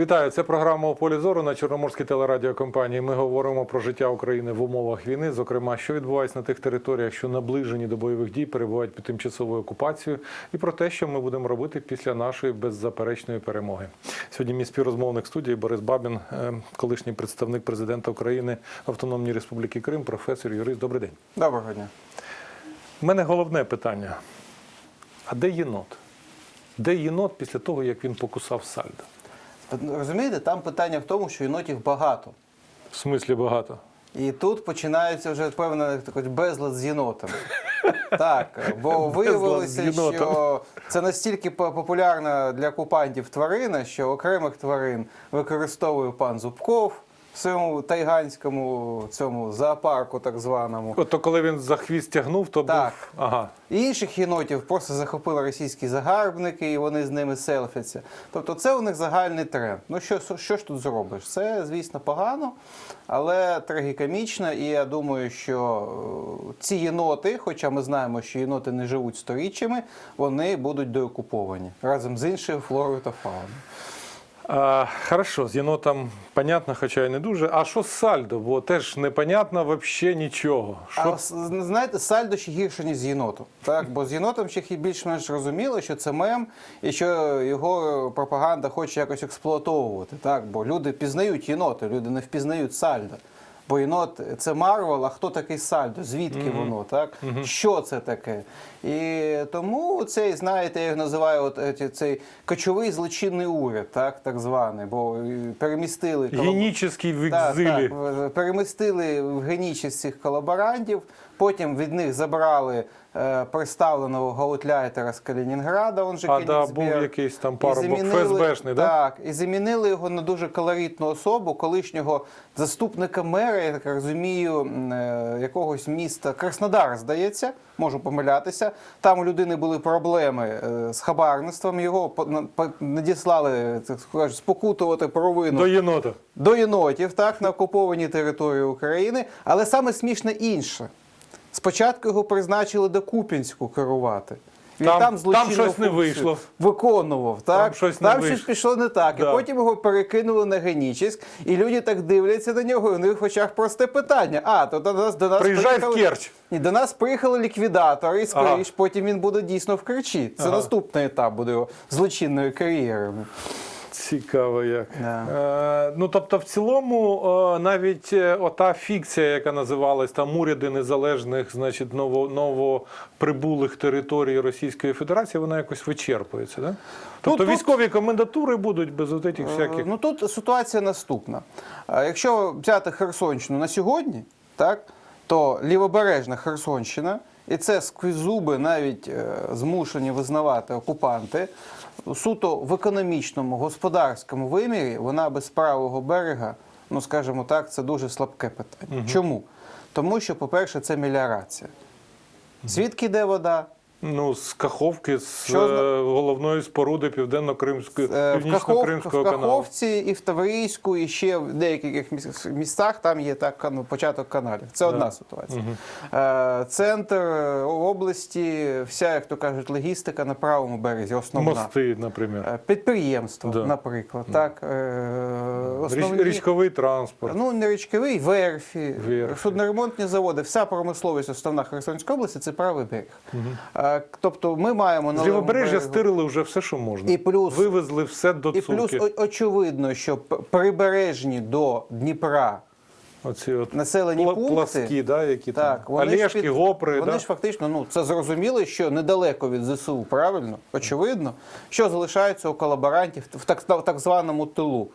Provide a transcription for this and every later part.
Вітаю, це програма «У полі зору на Чорноморській телерадіокомпанії. Ми говоримо про життя України в умовах війни, зокрема, що відбувається на тих територіях, що наближені до бойових дій, перебувають під тимчасовою окупацією, і про те, що ми будемо робити після нашої беззаперечної перемоги. Сьогодні мій співрозмовник студії Борис Бабін, е, колишній представник президента України в Автономній Республіки Крим, професор, юрист. Добрий день. Доброго дня. У мене головне питання: а де єнот? Де єнот після того, як він покусав сальдо? Розумієте, там питання в тому, що єнотів багато. В смислі багато. І тут починається вже певна безлад з єнотами. Так, бо виявилося, що це настільки по- популярна для окупантів тварина, що окремих тварин використовує пан Зубков в своєму тайганському цьому зоопарку, так званому. От то коли він за хвіст тягнув, то Так. був. Ага. Інших єнотів просто захопили російські загарбники, і вони з ними селфяться. Тобто це у них загальний тренд. Ну що, що ж тут зробиш? Це, звісно, погано, але трагікомічно. І я думаю, що е, ці єноти, хоча ми знаємо, що єноти не живуть сторіччями, вони будуть деокуповані разом з іншою флорою та фауною. А, хорошо, з єнотом понятно, хоча й не дуже. А що з сальдо? Бо теж непонятно взагалі нічого. Що... А знаєте, сальдо ще гірше, ніж з єнотом. Так? Бо з єнотом ще хі- більш-менш розуміло, що це мем, і що його пропаганда хоче якось експлуатовувати. Так? Бо люди пізнають єноти, люди не впізнають сальдо. Бо єнот це Марвел, а хто такий сальдо? Звідки воно? Так? Що це таке? І тому цей, знаєте, я його називаю от, е, цей кочовий злочинний уряд, так, так званий, бо е, перемістили в екзилі. так, так, перемістили в генічість цих колаборантів, потім від них забрали е, представленого гаутляйтера з Калінінграда, он же А, да, був якийсь там парубок ФСБшний, да? Так, і замінили його на дуже колоритну особу, колишнього заступника мера, я так розумію, е, якогось міста Краснодар, здається, можу помилятися. Там у людини були проблеми е, з хабарництвом, його по- по- надіслали так скажуть, спокутувати провину До єнота. до єнотів, так, на окупованій території України. Але саме смішне інше. Спочатку його призначили до Куп'янську керувати. Він Там- там, там щось не вийшло. Виконував, так? Там щось не там вийшло. щось пішло не так. Да. І потім його перекинули на Генічеськ, і люди так дивляться на нього, і у них в очах просте питання. А, то до нас до нас Приїжджай в приїхали- Керчь. Ні, до нас приїхали ліквідатори, і Ага. скоріш потім він буде дійсно в Керчі. Це Ага. наступний етап буде його злочинної кар'єри. Цікаво як. Да. Е, ну, тобто, в цілому, е, навіть е, ота фікція, яка називалась там уряди незалежних, значить, ново, новоприбулих територій Російської Федерації, вона якось вичерпується, да? Тобто тут- військові комендатури будуть без от этих всяких. Е, Ну тут ситуація наступна. Е, Якщо взяти Херсонщину на сьогодні, так, то лівобережна Херсонщина, і це сквозь зуби навіть е, змушені визнавати окупанти, суто в економічному, господарському вимірі вона без правого берега, ну скажімо так, це дуже слабке питання. Чому? Тому що, по-перше, це меліорація. Звідки йде вода? Ну, з Каховки, з Що е, головної споруди Південно-Кримської, Е, в, Північно-Кримського в каналу. Каховці і в Таврійську, і ще в деяких містах там є так кан- початок каналів. Це одна ситуація. Е, Центр області, вся, як то кажуть, логістика на правому березі, основна. Мости, наприклад. Підприємства, Да. наприклад. Так, е, основні- річковий транспорт. Ну, не річковий, верфі, Верфі. судноремонтні заводи, вся промисловість основна Херсонської області це правий берег. Е, Тобто ми маємо на лівобережжя стирили вже все, що можна. І плюс- Вивезли все до І плюс цуки. очевидно, що прибережні до Дніпра Оці от населені пла- пункти. пласкі, да, які Так, там. Олешки, під- гопри. Вони да? ж фактично, ну це зрозуміло, що недалеко від ЗСУ, правильно, очевидно, що залишається у колаборантів в так, в так званому тилу.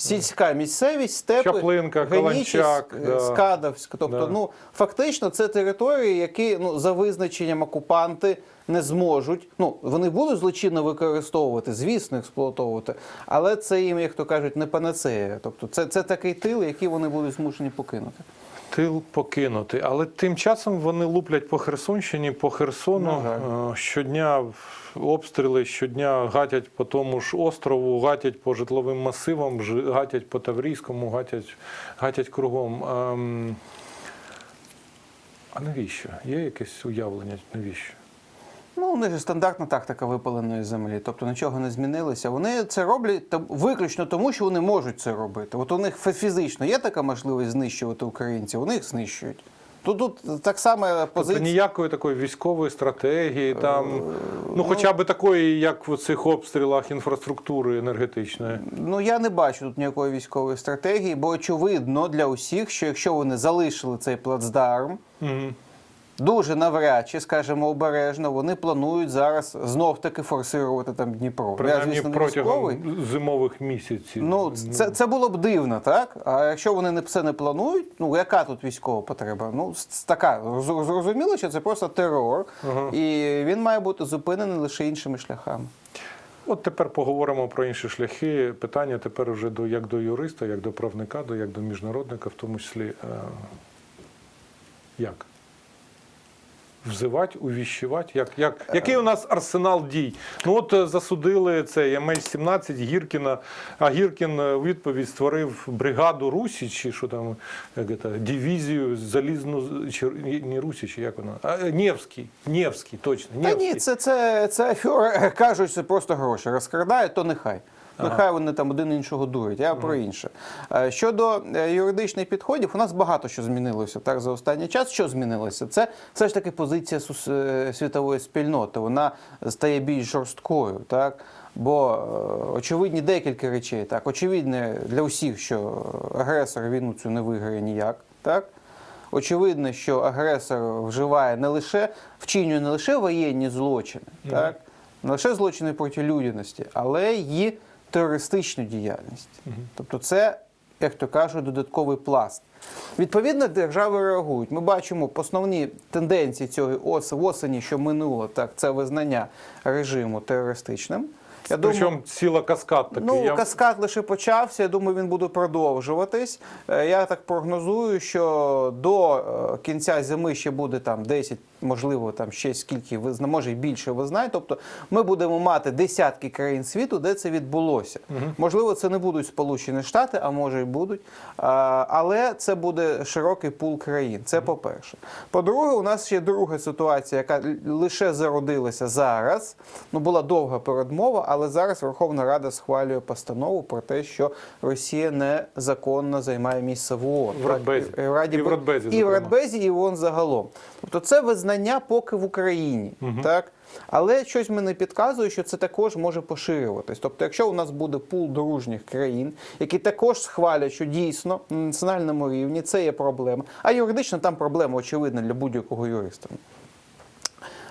Сільська місцевість, степи, Чаплинка, Каланчак, е, да. Скадовськ. Тобто, Да. ну фактично, це території, які ну за визначенням окупанти не зможуть. Ну вони будуть злочинно використовувати, звісно, експлуатовувати, але це їм, як то кажуть, не панацея. Тобто, це, це такий тил, який вони будуть змушені покинути. Тил покинути. Але тим часом вони луплять по Херсонщині, по Херсону. На Е, Щодня обстріли, щодня гатять по тому ж острову, гатять по житловим масивам, гатять по Таврійському, гатять, гатять кругом. Ем, А навіщо? Є якесь уявлення, навіщо? Ну, у них же стандартна тактика випаленої землі, тобто нічого не змінилося. Вони це роблять виключно тому, що вони можуть це робити. От у них фі- фізично є така можливість знищувати українців, вони їх знищують. Тут, тут так само Тобто позиція. ніякої такої військової стратегії, там, ну хоча б такої, як в цих обстрілах інфраструктури енергетичної. Ну я не бачу тут ніякої військової стратегії, бо очевидно для усіх, що якщо вони залишили цей плацдарм, Мгм. Дуже навряд чи, скажімо, обережно, вони планують зараз знов таки форсувати там Дніпро. Принаймні звісно, не протягом військовий. зимових місяців. Ну, це, це було б дивно, так? А якщо вони не це не планують, ну яка тут військова потреба? Ну, така Зр- зрозуміло, що це просто терор, Ага. і він має бути зупинений лише іншими шляхами. От тепер поговоримо про інші шляхи. Питання тепер уже до як до юриста, як до правника, до як до міжнародника, в тому числі. Е, як? Взивати, увіщувати? Як, як, який у нас арсенал дій? Ну от е, засудили цей МЛ-17 Гіркіна, а Гіркін е, у відповідь створив бригаду Русі, чи що там, як це, дивізію залізну, чи не Русі, чи як вона? А, Невський, Невський, точно. Та ні, це, це, це афера, кажуть, це просто гроші. Розкрадають, то нехай. Нехай вони там один іншого дурять. Я про інше. Е, Щодо е, юридичних підходів, у нас багато що змінилося так за останній час. Що змінилося? Це все ж таки позиція е, світової спільноти. Вона стає більш жорсткою, так. Бо очевидні декілька речей. Так, очевидне для усіх, що агресор війну цю не виграє ніяк. Так? Очевидно, що агресор вживає не лише вчинює не лише воєнні злочини, так не лише злочини проти людяності, але й терористичну діяльність. Тобто, це, як то кажуть, додатковий пласт. Відповідно, держави реагують. Ми бачимо основні тенденції цього ос- осені, що минуло, так це визнання режиму терористичним. Я Причому ціла каскад такий. Ну, Я- каскад лише почався. Я думаю, він буде продовжуватись. Е, Я так прогнозую, що до е, кінця зими ще буде там 10, можливо, там ще скільки ви може і більше ви знаєте. Тобто ми будемо мати десятки країн світу, де це відбулося. Можливо, це не будуть Сполучені Штати, а може і будуть. А, Але це буде широкий пул країн. Це по-перше. По-друге, у нас ще друга ситуація, яка лише зародилася зараз. Ну була довга передмова, але зараз Верховна Рада схвалює постанову про те, що Росія незаконно займає місце в ООН. В Радбезі. Так, і в Раді І в Радбезі, і в. ООН загалом. Тобто це визнання поки в Україні. Так? Але щось мені підказує, що це також може поширюватись. Тобто, якщо у нас буде пул дружніх країн, які також схвалять, що дійсно на національному рівні це є проблема, а юридично там проблема очевидна для будь-якого юриста.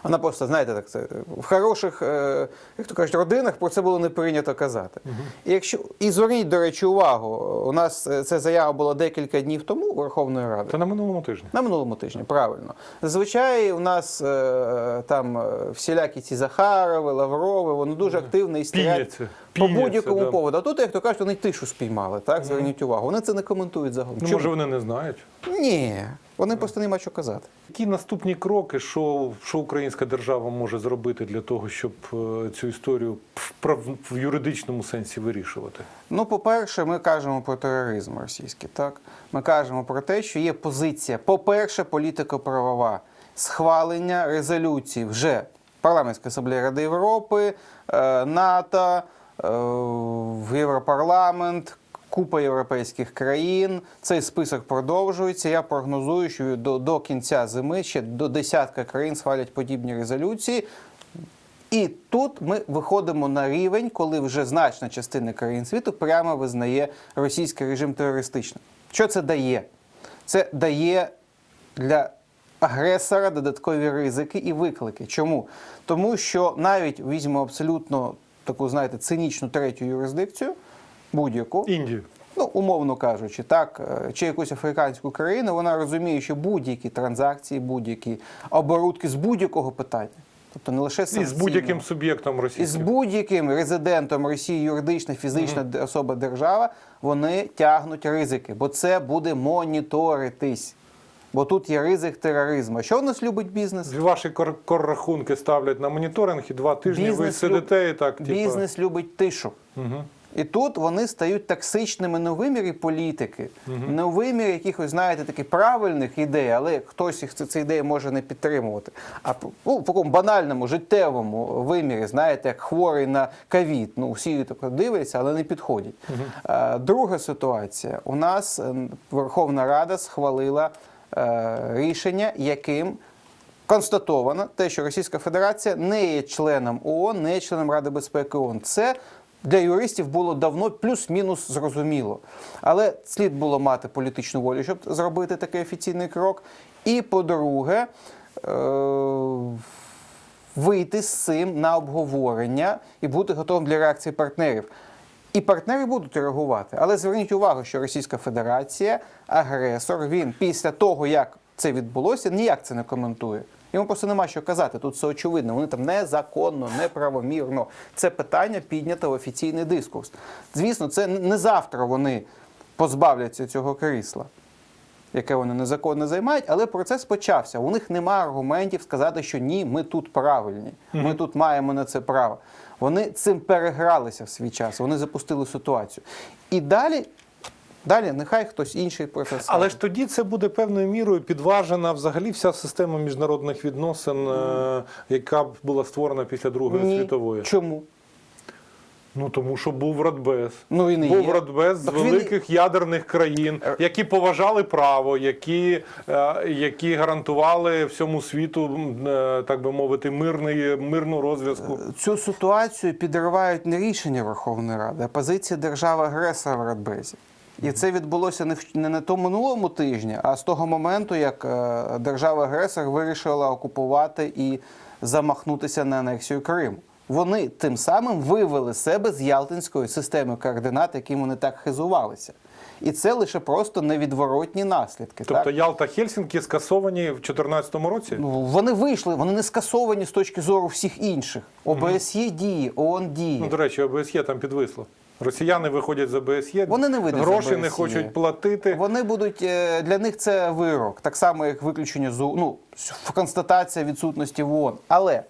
Вона просто, знаєте, так це в хороших, е, як то кажуть, родинах про це було не прийнято казати. І якщо і зверніть, до речі, увагу, у нас е, ця заява була декілька днів тому Верховної Ради. Та на минулому тижні. На минулому тижні, правильно. Зазвичай у нас е, там е, всілякі ці Захарови, Лаврови, вони дуже активно і стріляють по будь-якому да. поводу. А тут, як то кажуть, вони тишу спіймали, так? Зверніть увагу. Вони це не коментують загалом. Ну, Чому? може, вони не знають. Ні, вони просто нема що казати. Які наступні кроки, що, що українська держава може зробити для того, щоб е, цю історію в, прав- в юридичному сенсі вирішувати? Ну, по-перше, ми кажемо про тероризм російський. Так ми кажемо про те, що є позиція. По-перше, політико-правова схвалення резолюцій вже парламентської асамблеї Ради Європи, е, НАТО, е, в Європарламент. Купа європейських країн, цей список продовжується. Я прогнозую, що до, до кінця зими ще до десятка країн схвалять подібні резолюції. І тут ми виходимо на рівень, коли вже значна частина країн світу прямо визнає російський режим терористичним. Що це дає? Це дає для агресора додаткові ризики і виклики. Чому? Тому що навіть візьмемо абсолютно таку, знаєте, цинічну третю юрисдикцію, будь-яку. Індію. Ну, умовно кажучи, так, е, чи якусь африканську країну, вона розуміє, що будь-які транзакції, будь-які оборудки з будь-якого питання, тобто не лише І з будь-яким суб'єктом і з будь-яким резидентом Росії, юридична, фізична д- особа держава, вони тягнуть ризики, бо це буде моніторитись. Бо тут є ризик тероризму. Що в нас любить бізнес? Ваші кор- коррахунки ставлять на моніторинг, і два тижні ви Бізнес сидите і так, типу, Бізнес любить тишу. Угу. І тут вони стають токсичними не у вимірі політики, не у вимірі якихось, знаєте, таких правильних ідей, але хтось їх ці, ідеї може не підтримувати. А ну, в такому банальному, життєвому вимірі, знаєте, як хворий на ковід. Ну, всі так дивляться, але не підходять. Друга ситуація. У нас е, Верховна Рада схвалила е, рішення, яким констатовано те, що Російська Федерація не є членом ООН, не є членом Ради безпеки ООН. Це для юристів було давно плюс-мінус зрозуміло. Але слід було мати політичну волю, щоб зробити такий офіційний крок. І по-друге, е- вийти з цим на обговорення і бути готовим для реакції партнерів. І партнери будуть реагувати. Але зверніть увагу, що Російська Федерація, агресор, він після того, як це відбулося, ніяк це не коментує. Йому просто нема що казати. Тут все очевидно. Вони там незаконно, неправомірно. Це питання піднято в офіційний дискурс. Звісно, це не завтра вони позбавляться цього крісла яке вони незаконно займають, але процес почався. У них немає аргументів сказати, що ні, ми тут правильні, ми тут маємо на це право. Вони цим перегралися в свій час, вони запустили ситуацію. І далі, далі нехай хтось інший про це. Але ж тоді це буде певною мірою підважена взагалі вся система міжнародних відносин, е, яка була створена після Другої Ні. світової. Чому? Ну тому що був Радбез. Ну, він був є. Радбез з Так він великих ядерних країн, Е. які поважали право, які, е, які гарантували всьому світу, так би мовити, мирний, мирну розв'язку. Цю ситуацію підривають не рішення Верховної Ради, а позиція держави-агресора в Радбезі. І це відбулося не в- не на тому минулому тижні, а з того моменту, як е, держава-агресор вирішила окупувати і замахнутися на анексію Криму. Вони тим самим вивели себе з Ялтинської системи координат, яким вони так хизувалися. І це лише просто невідворотні наслідки. Тобто так? Ялта Хельсінкі скасовані в 2014 році. Ну, вони вийшли, вони не скасовані з точки зору всіх інших. ОБСЄ діє, ООН діє. Ну, до речі, ОБСЄ там підвисло. Росіяни виходять з ОБСЄ, Вони не вийдуть гроші не хочуть платити. Вони будуть е, для них це вирок, так само як виключення з ну, констатація відсутності в ООН. Але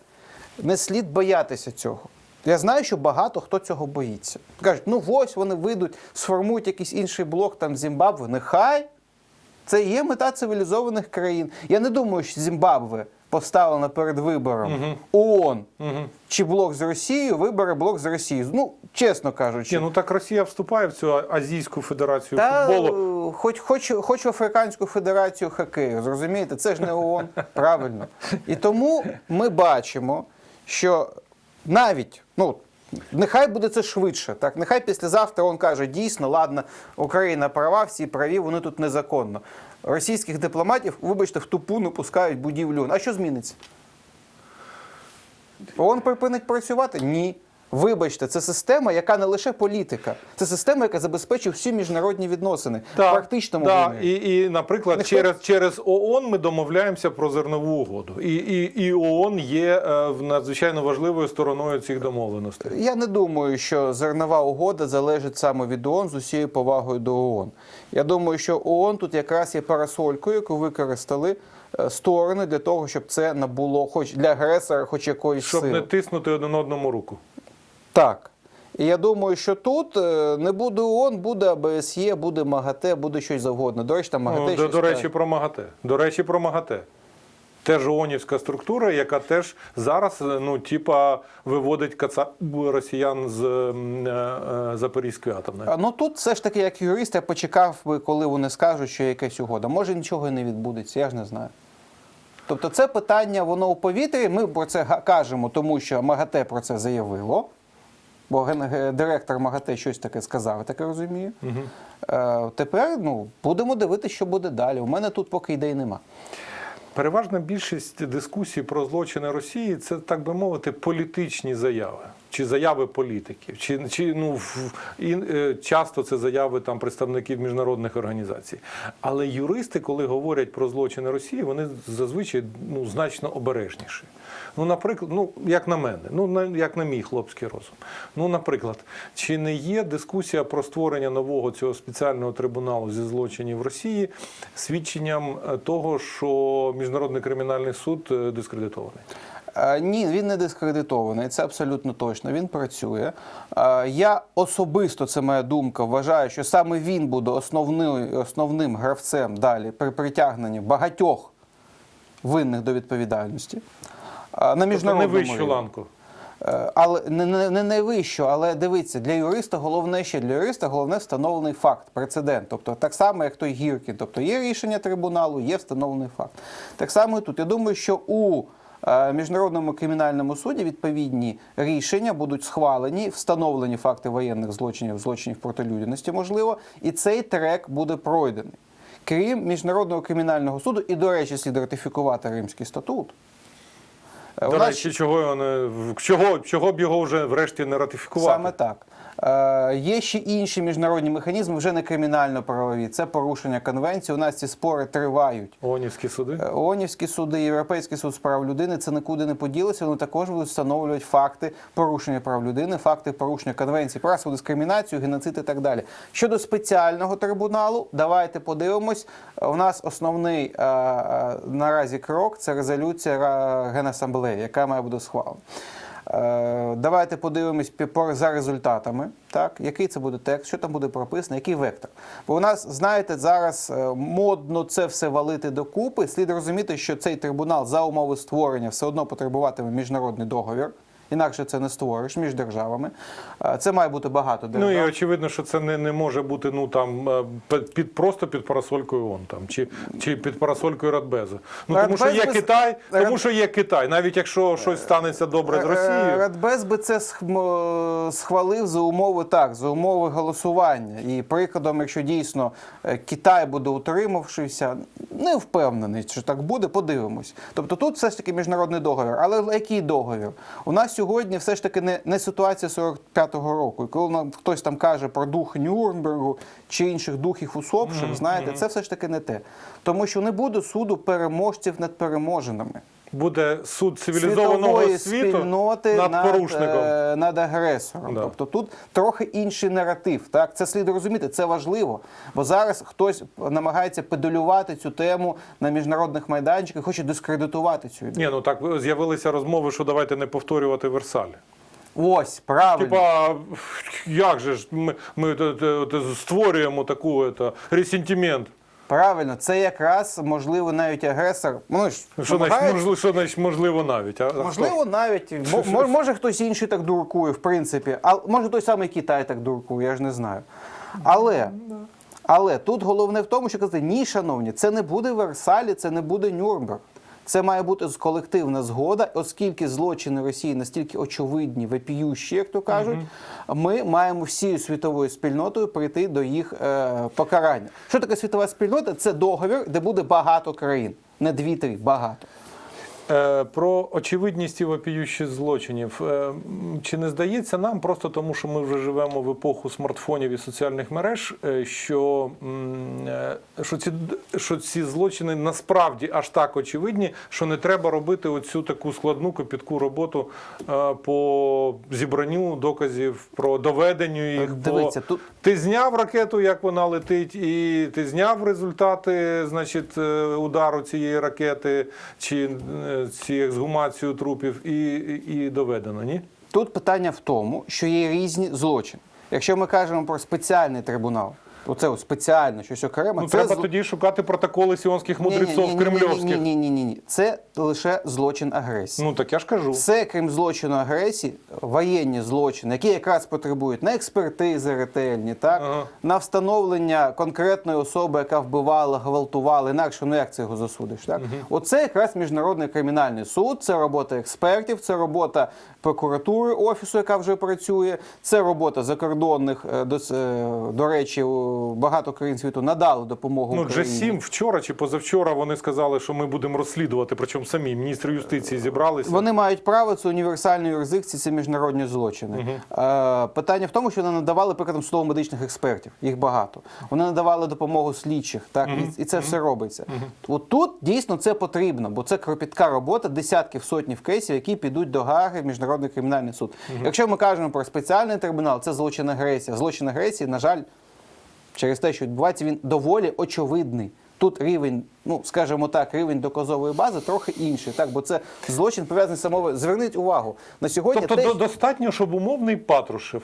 не слід боятися цього. Я знаю, що багато хто цього боїться. Кажуть, ну ось вони вийдуть, сформують якийсь інший блок там Зімбабве. Нехай це є мета цивілізованих країн. Я не думаю, що Зімбабве поставлено перед вибором ООН чи блок з Росією, вибере блок з Росією. Ну, чесно кажучи. Ні, ну так Росія вступає в цю Азійську федерацію Та футболу. хоч, хоч, хоч в Африканську Федерацію хокею, зрозумієте, це ж не ООН, правильно. І тому ми бачимо, що навіть, ну, нехай буде це швидше, так, нехай післязавтра він каже, дійсно, ладно, Україна права, всі праві, вони тут незаконно. Російських дипломатів, вибачте, в тупу не пускають будівлю. А що зміниться? ООН припинить працювати? Ні. Вибачте, це система, яка не лише політика, це система, яка забезпечує всі міжнародні відносини в практичному да, і, і, наприклад, Ніхто- через, через ООН ми домовляємося про зернову угоду. І, і, і ООН є е, в- надзвичайно важливою стороною цих домовленостей. Я не думаю, що зернова угода залежить саме від ООН з усією повагою до ООН. Я думаю, що ООН тут якраз є парасолькою, яку використали е, сторони для того, щоб це набуло, хоч для агресора, хоч якоїсь Щоб сили. не тиснути один одному руку. Так. І я думаю, що тут е, не буде ООН, буде АБСЄ, буде МАГАТЕ, буде щось завгодно. До речі, там МАГАТЕ Ну, до, щось до речі, про МАГАТЕ. До речі, про МАГАТЕ. Теж ООНівська структура, яка теж зараз е, ну, типа, виводить каца... росіян з е, е, Запорізької атомної. Ну тут все ж таки, як юрист, я почекав би, коли вони скажуть, що якась угода. Може нічого і не відбудеться, я ж не знаю. Тобто це питання, воно у повітрі. Ми про це кажемо, тому що МАГАТЕ про це заявило. Бо директор МАГАТЕ щось таке сказав, я так розумію. Угу. тепер ну, будемо дивитися, що буде далі. У мене тут поки ідей нема. Переважна більшість дискусій про злочини Росії це, так би мовити, політичні заяви. Чи заяви політиків, чи, чи ну в- і, е, часто це заяви там представників міжнародних організацій. Але юристи, коли говорять про злочини Росії, вони зазвичай ну значно обережніші. Ну, наприклад, ну як на мене, ну на як на мій хлопський розум. Ну, наприклад, чи не є дискусія про створення нового цього спеціального трибуналу зі злочинів Росії свідченням е, того, що міжнародний кримінальний суд е, дискредитований? Е, Ні, він не дискредитований, це абсолютно точно. Він працює. Е, Я особисто, це моя думка, вважаю, що саме він буде основним, основним гравцем далі при притягненні багатьох винних до відповідальності. Е, На Тобто не міжнародному вищу рівні. ланку. Але не, не, не найвищу, але дивіться, для юриста головне ще для юриста головне встановлений факт, прецедент. Тобто так само, як той Гіркін. Тобто є рішення трибуналу, є встановлений факт. Так само і тут. Я думаю, що у міжнародному кримінальному суді відповідні рішення будуть схвалені, встановлені факти воєнних злочинів, злочинів проти людяності, можливо, і цей трек буде пройдений. Крім міжнародного кримінального суду, і, до речі, слід ратифікувати Римський статут. Е, До речі, чого, чого, чого б його вже врешті не ратифікувати? Саме так. Е, є ще інші міжнародні механізми, вже не кримінально-правові. Це порушення конвенції. У нас ці спори тривають. ООНівські суди? Е, ООНівські суди, Європейський суд з прав людини це нікуди не поділося. Вони також будуть встановлювати факти порушення прав людини, факти порушення конвенції, про расову дискримінацію, геноцид і так далі. Щодо спеціального трибуналу, давайте подивимось. У нас основний е, наразі крок це резолюція Генасамблеї, яка має бути схвалена. Е, Давайте подивимось за результатами, так, який це буде текст, що там буде прописано, який вектор. Бо у нас, знаєте, зараз е, модно це все валити докупи. Слід розуміти, що цей трибунал за умови створення все одно потребуватиме міжнародний договір. Інакше це не створиш між державами. Е, Це має бути багато держав. Ну і очевидно, що це не, не може бути ну там е, під, просто під парасолькою ООН там чи, чи під парасолькою Радбезу. Ну тому що є Радбез без- Китай, тому що є Китай. Навіть якщо щось станеться добре з Е, Росією. Радбез би це схвалив за умови так, за умови голосування. І прикладом, якщо дійсно Китай буде утримавшися, не впевнений, що так буде, подивимось. Тобто тут все ж таки міжнародний договір. Але який договір? У нас сьогодні все ж таки не, не ситуація 45-го року. І коли нам хтось там каже про дух Нюрнбергу чи інших духів усопших, знаєте, це все ж таки не те. Тому що не буде суду переможців над переможеними Буде суд цивілізованого світу спільноти над, над, порушником. е, над агресором. Да. Тобто тут трохи інший наратив. Так, це слід розуміти, це важливо. Бо зараз хтось намагається педалювати цю тему на міжнародних майданчиках, хоче дискредитувати цю ідею. Ні, ну так з'явилися розмови, що давайте не повторювати Версаль. Ось правильно. Типа, як же ж ми, ми те- те створюємо таку ето, ресентимент. Правильно, це якраз можливо навіть агресор. Ну Що значить, можливо, що значить можливо навіть? А, а Можливо, навіть мо- мо- може хтось інший так дуркує, в принципі. А може той самий Китай так дуркує, я ж не знаю. Але, але тут головне в тому, що казати, ні, шановні, це не буде Версалі, це не буде Нюрнберг. Це має бути колективна згода, оскільки злочини Росії настільки очевидні, вепіющі, як то кажуть, ми маємо всією світовою спільнотою прийти до їх е, покарання. Що таке світова спільнота? Це договір, де буде багато країн, не дві-три, багато. Е, Про очевидність і вопіющих злочинів. Е, Чи не здається нам, просто тому що ми вже живемо в епоху смартфонів і соціальних мереж, е, що, що, ці, що ці злочини насправді аж так очевидні, що не треба робити оцю таку складну копітку роботу по зібранню доказів, про доведенню їх. Дивіться, по... тут- Ти зняв ракету, як вона летить, і ти зняв результати значить, удару цієї ракети чи ці ексгумацію трупів, і, і, доведено, ні? Тут питання в тому, що є різні злочини. Якщо ми кажемо про спеціальний трибунал, оце от спеціально щось окремо, Ну, це треба зл- тоді шукати протоколи сіонських мудреців кремльовських. Ні, ні, ні, ні. Це лише злочин агресії. Ну так я ж кажу. Все, крім злочину агресії, воєнні злочини, які якраз потребують на експертизи ретельні, так Ага. на встановлення конкретної особи, яка вбивала, гвалтувала, інакше ну як це його засудиш? Так оце якраз міжнародний кримінальний суд. Це робота експертів, це робота прокуратури офісу, яка вже працює. Це робота закордонних е, до, е, до речі, багато країн світу надали допомогу. Ну, Україні. G7 вчора чи позавчора вони сказали, що ми будемо розслідувати, причому самі міністри юстиції зібралися. Вони мають право, це універсальні юрисдикції, це міжнародні злочини. Е, питання в тому, що вони надавали прикладом судово-медичних експертів, їх багато. Вони надавали допомогу слідчих, так і, і це все робиться. От тут дійсно це потрібно, бо це кропітка робота, десятків сотнів кейсів, які підуть до Гаги в міжнародний кримінальний суд. Якщо ми кажемо про спеціальний трибунал, це злочин агресії. Злочин агресії, на жаль, через те, що відбувається, він доволі очевидний. тут рівень, ну скажімо так, рівень доказової бази трохи інший, так бо це злочин пов'язаний самовою. Зверніть увагу на сьогодні. Тобто те, до- достатньо, щоб умовний Патрушев,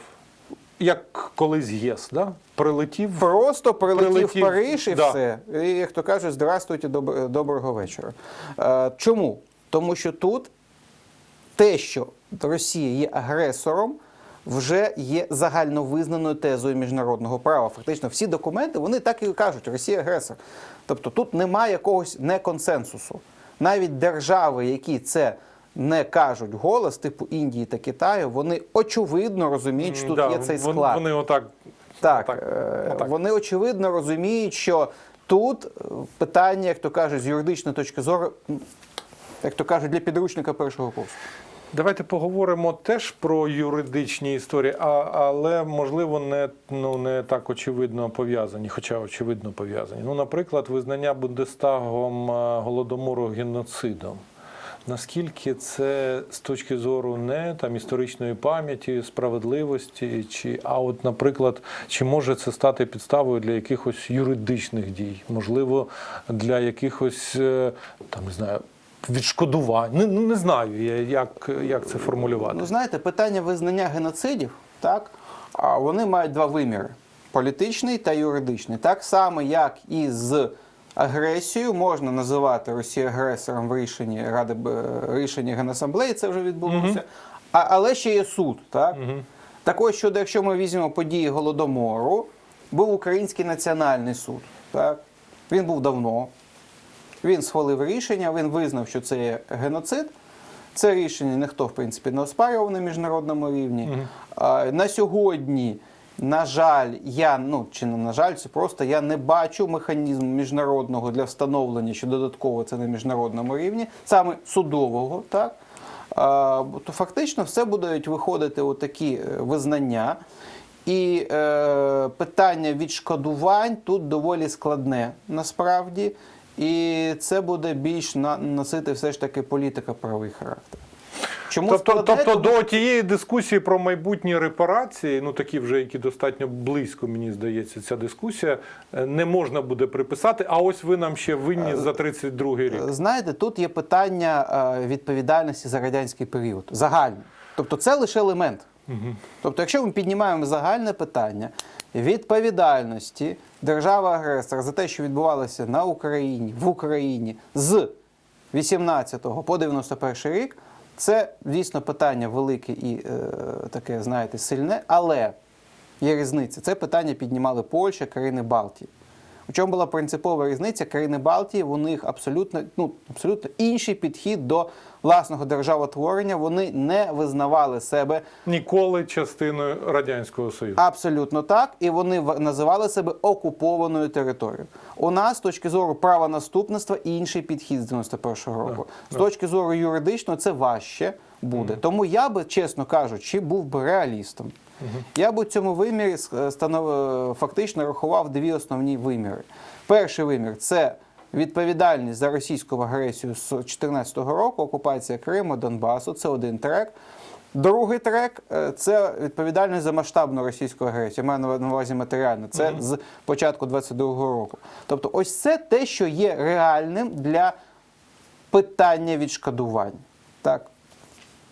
як колись ЄС, да? прилетів. Просто прилетів, Прилетів, в Париж і да. все. І як то кажуть, здравствуйте, доб- доброго вечора. Е, чому? Тому що тут те, що Росія є агресором, вже є загальновизнаною тезою міжнародного права. Фактично, всі документи вони так і кажуть, Росія агресор. Тобто тут немає якогось неконсенсусу. Навіть держави, які це не кажуть голос, типу Індії та Китаю, вони очевидно розуміють, що тут Да, є цей склад. Вони отак. Так, отак, е, вони очевидно розуміють, що тут е, питання, як то кажуть, з юридичної точки зору, як то кажуть, для підручника першого курсу. Давайте поговоримо теж про юридичні історії, а, але можливо не, ну, не так очевидно пов'язані, хоча очевидно пов'язані. Ну, наприклад, визнання Бундестагом е, голодомору геноцидом. Наскільки це з точки зору не там історичної пам'яті, справедливості, чи а от, наприклад, чи може це стати підставою для якихось юридичних дій, можливо, для якихось е, там не знаю. Відшкодувань. Не, ну, не знаю, я, як, як це формулювати. Ну, знаєте, питання визнання геноцидів, так, а вони мають два виміри: політичний та юридичний. Так само, як і з агресією можна називати Росію агресором в рішенні Ради рішенні Генасамблеї, це вже відбулося. А, але ще є суд, так? Так ось щодо, якщо ми візьмемо події Голодомору, був Український національний суд. Так? Він був давно. Він схвалив рішення, він визнав, що це є геноцид. Це рішення ніхто, в принципі, не оспарював на міжнародному рівні. А, На сьогодні, на жаль, я, ну чи не на жаль, це просто я не бачу механізму міжнародного для встановлення, що додатково це на міжнародному рівні, саме судового, так? То фактично все будуть виходити отакі е, визнання. І е, питання відшкодувань тут доволі складне насправді. І це буде більш на, носити все ж таки політика правий характер. Чому Тобто, складне? тобто до тієї дискусії про майбутні репарації, ну такі вже, які достатньо близько, мені здається, ця дискусія, е, не можна буде приписати. А ось ви нам ще Е, винні за 32-й рік. Знаєте, тут є питання е, відповідальності за радянський період. Загальне. Тобто це лише елемент. Тобто, якщо ми піднімаємо загальне питання відповідальності держави-агресора за те, що відбувалося на Україні, в Україні з 18 по 91 рік, це дійсно питання велике і е, таке, знаєте, сильне, але є різниця. Це питання піднімали Польща, країни Балтії. У чому була принципова різниця? Країни Балтії, у них абсолютно, ну, абсолютно інший підхід до власного державотворення. Вони не визнавали себе Ніколи частиною Радянського Союзу. абсолютно так, і вони називали себе окупованою територією. У нас з точки зору права наступництва інший підхід з 91-го року. З точки зору юридичного це важче буде. Тому я би, чесно кажучи, був би реалістом. Я б у цьому вимірі станов... е, фактично рахував дві основні виміри. Перший вимір це відповідальність за російську агресію з 2014 року, окупація Криму, Донбасу. Це один трек. Другий трек е, це відповідальність за масштабну російську агресію. Я маю на увазі матеріально. Це з початку 22-го року. Тобто, ось це те, що є реальним для питання відшкодувань. Так.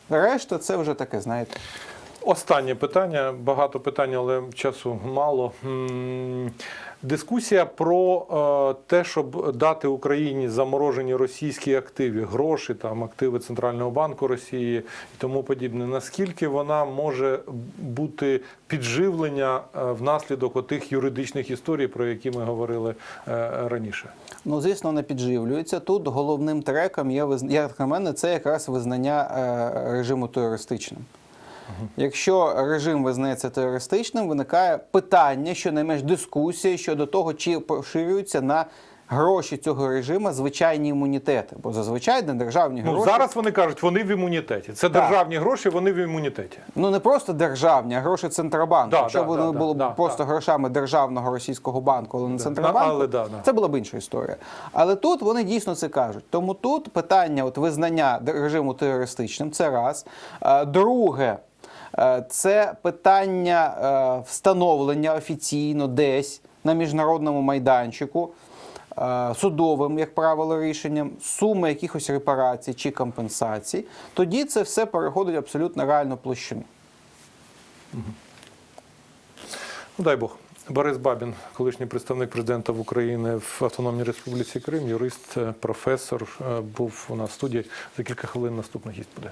Решта це вже таке, знаєте. Останнє питання, багато питань, але часу мало. Дискусія про е, те, щоб дати Україні заморожені російські активи, гроші, там активи Центрального банку Росії і тому подібне. Наскільки вона може бути підживлення е, внаслідок отих юридичних історій, про які ми говорили е, раніше? Ну, звісно, не підживлюється. Тут головним треком є, як на мене, це якраз визнання режиму терористичним. Якщо режим визнається терористичним, виникає питання, щонайменш дискусія щодо того, чи поширюються на гроші цього режиму звичайні імунітети. Бо зазвичай на державні Ну зараз вони кажуть, вони в імунітеті. Це Так. державні гроші, вони в імунітеті. Ну не просто державні, а гроші Центробанку. Да, Якщо да, вони да, були да, просто да. грошами державного російського банку, але не Центробанку, але да, да. це була б інша історія. Але тут вони дійсно це кажуть. Тому тут питання от визнання д- режиму терористичним це раз. Е, Друге. Е, Це питання е, встановлення офіційно десь на міжнародному майданчику е, судовим, як правило, рішенням, суми якихось репарацій чи компенсацій, тоді це все переходить абсолютно реальну площину. Ну, дай Бог. Борис Бабін, колишній представник президента в Україні в Автономній Республіці Крим, юрист, професор, був у нас в студії. За кілька хвилин наступний гість буде.